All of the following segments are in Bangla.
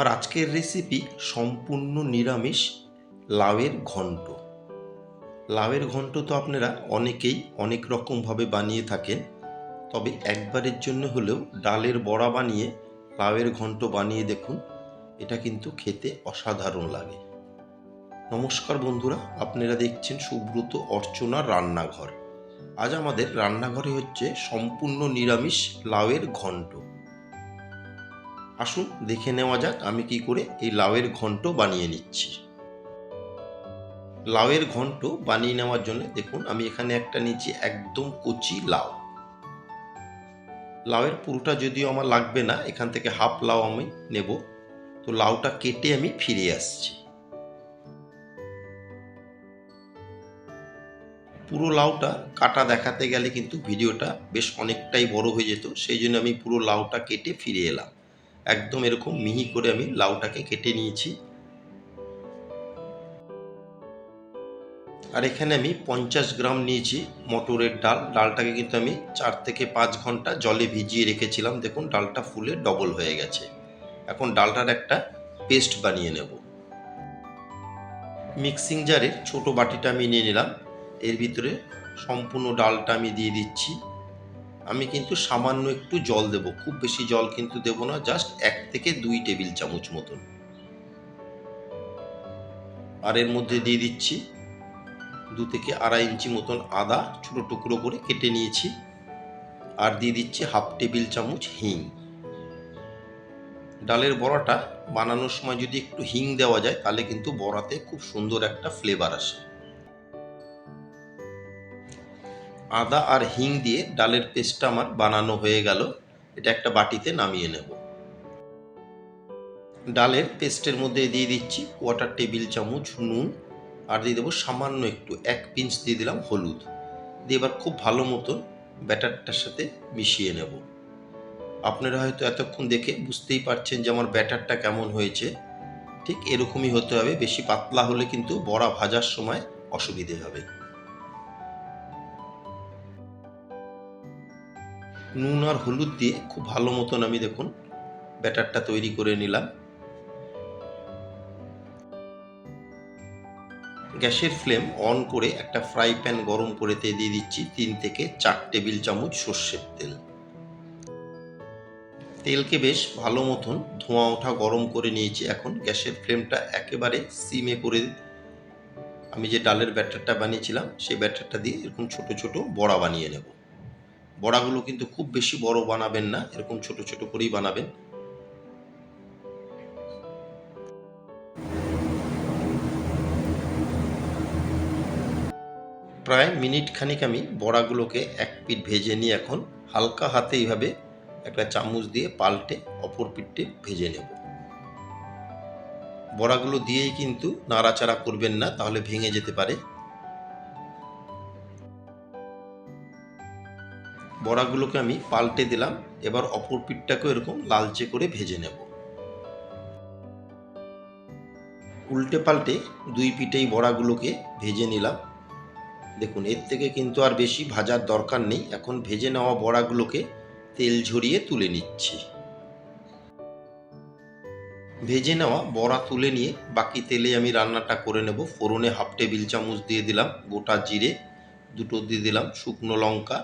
আমার আজকের রেসিপি সম্পূর্ণ নিরামিষ লাউয়ের ঘন্ট। লাউয়ের ঘন্ট তো আপনারা অনেকেই অনেক রকমভাবে বানিয়ে থাকেন, তবে একবারের জন্য হলেও ডালের বড়া বানিয়ে লাউয়ের ঘন্ট বানিয়ে দেখুন, এটা কিন্তু খেতে অসাধারণ লাগে। নমস্কার বন্ধুরা, আপনারা দেখছেন সুব্রত অর্চনার রান্নাঘর। আজ আমাদের রান্নাঘরে হচ্ছে সম্পূর্ণ নিরামিষ লাউয়ের ঘন্ট। আসুন দেখে নেওয়া যাক আমি কি করে এই লাউয়ের ঘন্ট বানিয়ে নিচ্ছি। লাউয়ের ঘন্ট বানিয়ে নেওয়ার জন্য দেখুন আমি এখানে একটা নিচ্ছি একদম কচি লাউ। লাউয়ের পুরোটা যদিও আমার লাগবে না, এখান থেকে হাফ লাউ আমি নেব। তো লাউটা কেটে আমি ফিরে আসছি। পুরো লাউটা কাটা দেখাতে গেলে কিন্তু ভিডিওটা বেশ অনেকটাই বড় হয়ে যেত, সেই জন্য আমি পুরো লাউটা কেটে ফিরে এলাম। একদম এরকম মিহি করে আমি লাউটাকে কেটে নিয়েছি। আর এখানে আমি পঞ্চাশ গ্রাম নিয়েছি মটরের ডাল। ডালটাকে কিন্তু আমি চার থেকে পাঁচ ঘণ্টা জলে ভিজিয়ে রেখেছিলাম। দেখুন, ডালটা ফুলে ডবল হয়ে গেছে। এখন ডালটার একটা পেস্ট বানিয়ে নেব। মিক্সিং জারের ছোট বাটিটা আমি নিয়ে নিলাম। এর ভিতরে সম্পূর্ণ ডালটা আমি দিয়ে দিচ্ছি। আমি কিন্তু সামান্য একটু জল দেব, খুব বেশি জল কিন্তু দেব না জাস্ট এক থেকে দুই টেবিল চামচ মতন। আর এর মধ্যে দিয়ে দিচ্ছি দু থেকে আড়াই ইঞ্চি মতন আদা, ছোটো টুকরো করে কেটে নিয়েছি। আর দিয়ে দিচ্ছি হাফ টেবিল চামচ হিং। ডালের বড়াটা বানানোর সময় যদি একটু হিং দেওয়া যায়, তাহলে কিন্তু বড়াতে খুব সুন্দর একটা ফ্লেভার আসে। আদা আর হিং দিয়ে ডালের পেস্টটা আমার বানানো হয়ে গেল। এটা একটা বাটিতে নামিয়ে নেব। ডালের পেস্টের মধ্যে দিয়ে দিচ্ছি কোয়াটার টেবিল চামচ নুন আর দিয়ে দেবো সামান্য একটু, এক পিঞ্চ দিয়ে দিলাম হলুদ। দিয়ে এবার খুব ভালো মতন ব্যাটারটার সাথে মিশিয়ে নেব। আপনারা হয়তো এতক্ষণ দেখে বুঝতেই পারছেন যে আমার ব্যাটারটা কেমন হয়েছে। ঠিক এরকমই হতে হবে, বেশি পাতলা হলে কিন্তু বড়া ভাজার সময় অসুবিধে হবে। নুন আর হলুদ দিয়ে খুব ভালো মতন আমি দেখুন ব্যাটারটা তৈরি করে নিলাম। গ্যাসের ফ্লেম অন করে একটা ফ্রাই প্যান গরম করে দিয়ে দিচ্ছি তিন থেকে চার টেবিল চামচ সর্ষের তেল। তেলকে বেশ ভালো মতন ধোঁয়া ওঠা গরম করে নিয়েছি এখন। গ্যাসের ফ্লেমটা একেবারে সিমে করে আমি যে ডালের ব্যাটারটা বানিয়েছিলাম, সেই ব্যাটারটা দিয়ে এরকম ছোট ছোট বড়া বানিয়ে নেব। বড়াগুলো কিন্তু খুব বেশি বড় বানাবেন না, এরকম ছোট ছোট করেই বানাবেন। প্রায় মিনিট খানিক আমি বড়াগুলোকে এক পিঠ ভেজে নিয়ে এখন হালকা হাতে এইভাবে একটা চামচ দিয়ে পাল্টে অপর পিঠে ভেজে নেব। বড়াগুলো দিয়েই কিন্তু নাড়াচাড়া করবেন না, তাহলে ভেঙে যেতে পারে। বড়াগুলোকে আমি পাল্টে দিলাম। এবার অপর পিঠটাকেও এরকম লালচে করে ভেজে নেব। উল্টে পাল্টে দুই পিঠেই বড়াগুলোকে ভেজে নিলাম। দেখুন, এর থেকে কিন্তু আর বেশি ভাজার দরকার নেই। এখন ভেজে নেওয়া বড়াগুলোকে তেল ঝরিয়ে তুলে নিচ্ছি। ভেজে নেওয়া বড়া তুলে নিয়ে বাকি তেলে আমি রান্নাটা করে নেব। ফোড়নে হাফ টেবিল চামচ দিয়ে দিলাম গোটা জিরে, দুটো দিয়ে দিলাম শুকনো লঙ্কা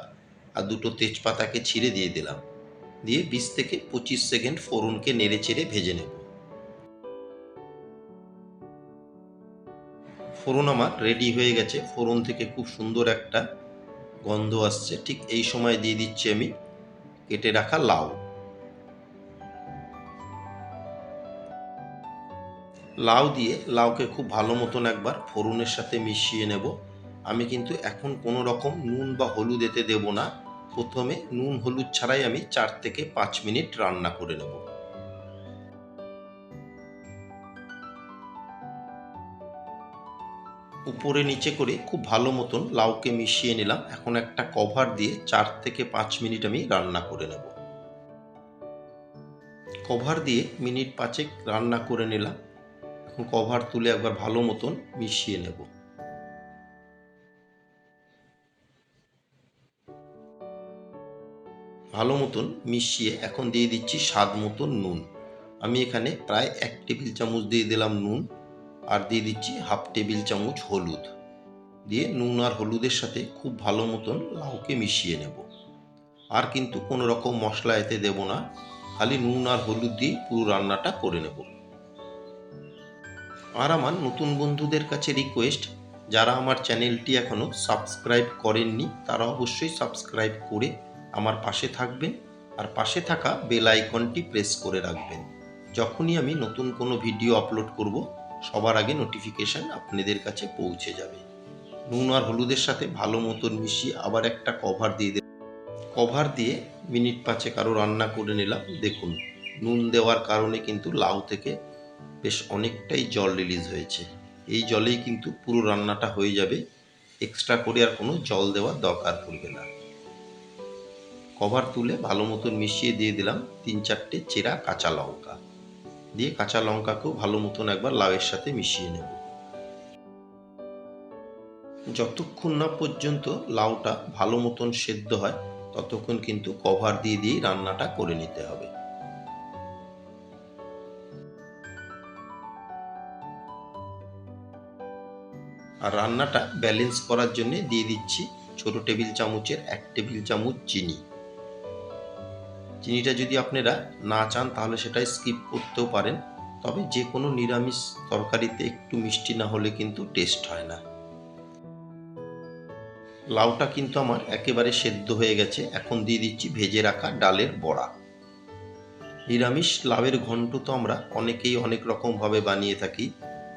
আর দুটো তেজপাতাকে ছিঁড়ে দিয়ে দিলাম। দিয়ে বিশ থেকে পঁচিশ সেকেন্ড ফোড়নকে নেড়ে চেড়ে ভেজে নেব। ফোড়ন আমার রেডি হয়ে গেছে। ফোড়ন থেকে খুব সুন্দর একটা গন্ধ আসছে। ঠিক এই সময় দিয়ে দিচ্ছি আমি কেটে রাখা লাউ। লাউ দিয়ে লাউকে খুব ভালো মতন একবার ফোড়নের সাথে মিশিয়ে নেব। আমি কিন্তু এখন কোনো রকম নুন বা হলুদ এতে দেব না। প্রথমে নুন হলুদ ছাড়াই আমি চার থেকে পাঁচ মিনিট রান্না করে নেব। উপরে নিচে করে খুব ভালো মতন লাউকে মিশিয়ে নিলাম। এখন একটা কভার দিয়ে চার থেকে পাঁচ মিনিট আমি রান্না করে নেব। কভার দিয়ে মিনিট পাঁচেক রান্না করে নিলাম। এখন কভার তুলে একবার ভালো মতন মিশিয়ে নেব। ভালো মতন মিশিয়ে এখন দিয়ে দিচ্ছি স্বাদ মতন নুন। আমি এখানে প্রায় এক টেবিল চামচ দিয়ে দিলাম নুন আর দিয়ে দিচ্ছি হাফ টেবিল চামচ হলুদ। দিয়ে নুন আর হলুদের সাথে খুব ভালো মতন লাউকে মিশিয়ে নেব। আর কিন্তু কোনো রকম মশলা এতে দেব না, খালি নুন আর হলুদ দিয়ে পুরো রান্নাটা করে নেব। আর আমার নতুন বন্ধুদের কাছে রিকোয়েস্ট, যারা আমার চ্যানেলটি এখনও সাবস্ক্রাইব করেননি, তারা অবশ্যই সাবস্ক্রাইব করে আমার পাশে থাকবেন আর পাশে থাকা বেল আইকনটি প্রেস করে রাখবেন। যখনই আমি নতুন কোনো ভিডিও আপলোড করব, সবার আগে নোটিফিকেশান আপনাদের কাছে পৌঁছে যাবে। নুন আর হলুদের সাথে ভালো মতন মিশিয়ে আবার একটা কভার দিয়ে দিলাম কভার দিয়ে মিনিট পাঁচে কারও রান্না করে নিলাম। দেখুন, নুন দেওয়ার কারণে কিন্তু লাউ থেকে বেশ অনেকটাই জল রিলিজ হয়েছে। এই জলেই কিন্তু পুরো রান্নাটা হয়ে যাবে। এক্সট্রা করে আর কোনো জল দেওয়ার দরকার পড়বে না। কভার তুলে ভালো মতন মিশিয়ে দিয়ে দিলাম তিন চারটে চেরা কাঁচা লঙ্কা। দিয়ে কাঁচা লঙ্কাকেও ভালো মতন একবার লাউয়ের সাথে মিশিয়ে নেব। যতক্ষণ না পর্যন্ত লাউটা ভালো মতন সেদ্ধ হয়, ততক্ষণ কিন্তু কভার দিয়ে দিয়েই রান্নাটা করে নিতে হবে। আর রান্নাটা ব্যালেন্স করার জন্য দিয়ে দিচ্ছি ছোট টেবিল চামচের এক টেবিল চামচ চিনি। চিনিটা যদি আপনারা না চান, তাহলে সেটা স্কিপ করতেও পারেন। তবে যে কোনো নিরামিষ তরকারিতে একটু মিষ্টি না হলে কিন্তু টেস্ট হয় না। লাউটা কিন্তু আমার একেবারে সেদ্ধ হয়ে গেছে। এখন দিয়ে দিচ্ছি ভেজে রাখা ডালের বড়া। নিরামিষ লাউয়ের ঘন্ট তো আমরা অনেকেই অনেক রকমভাবে বানিয়ে থাকি।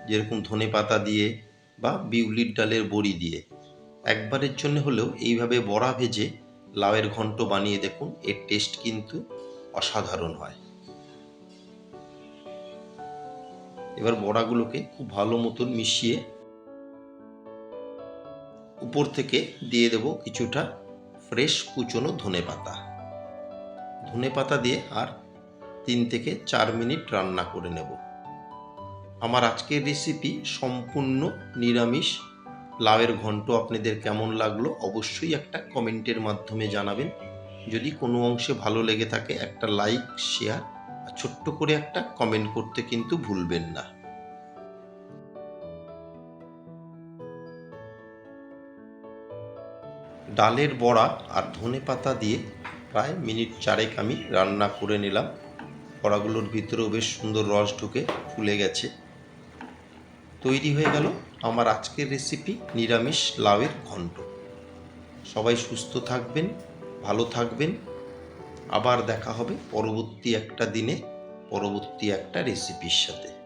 যেরকম ধনে পাতা দিয়ে বা বিউলির ডালের বড়ি দিয়ে। একবারের জন্য হলেও এইভাবে বড়া ভেজে লাউয়ের ঘন্ট বানিয়ে দেখুন, এর টেস্ট কিন্তু অসাধারণ হয়। এবার বড়াগুলোকে খুব ভালো মতন মিশিয়ে উপর থেকে দিয়ে দেব কিছুটা ফ্রেশ কুচনো ধনে পাতা। ধনে পাতা দিয়ে আর তিন থেকে চার মিনিট রান্না করে নেব। আমার আজকের রেসিপি সম্পূর্ণ নিরামিষ লাউয়ের ঘন্ট আপনাদের কেমন লাগল অবশ্যই একটা কমেন্টের মাধ্যমে জানাবেন। যদি কোনো অংশে ভালো লেগে থাকে, একটা লাইক, শেয়ার আর ছোট্ট করে একটা কমেন্ট করতে কিন্তু ভুলবেন না। ডালের বড়া আর ধনে পাতা দিয়ে প্রায় মিনিট চারেক আমি রান্না করে নিলাম। বড়াগুলোর ভিতরেও বেশ সুন্দর রস ঢুকে ফুলে গেছে। তৈরি হয়ে গেল আমার আজকের রেসিপি নিরামিষ লাউয়ের ঘন্ট। সবাই সুস্থ থাকবেন, ভালো থাকবেন। আবার দেখা হবে পরবর্তী একটা দিনে, পরবর্তী একটা রেসিপির সাথে।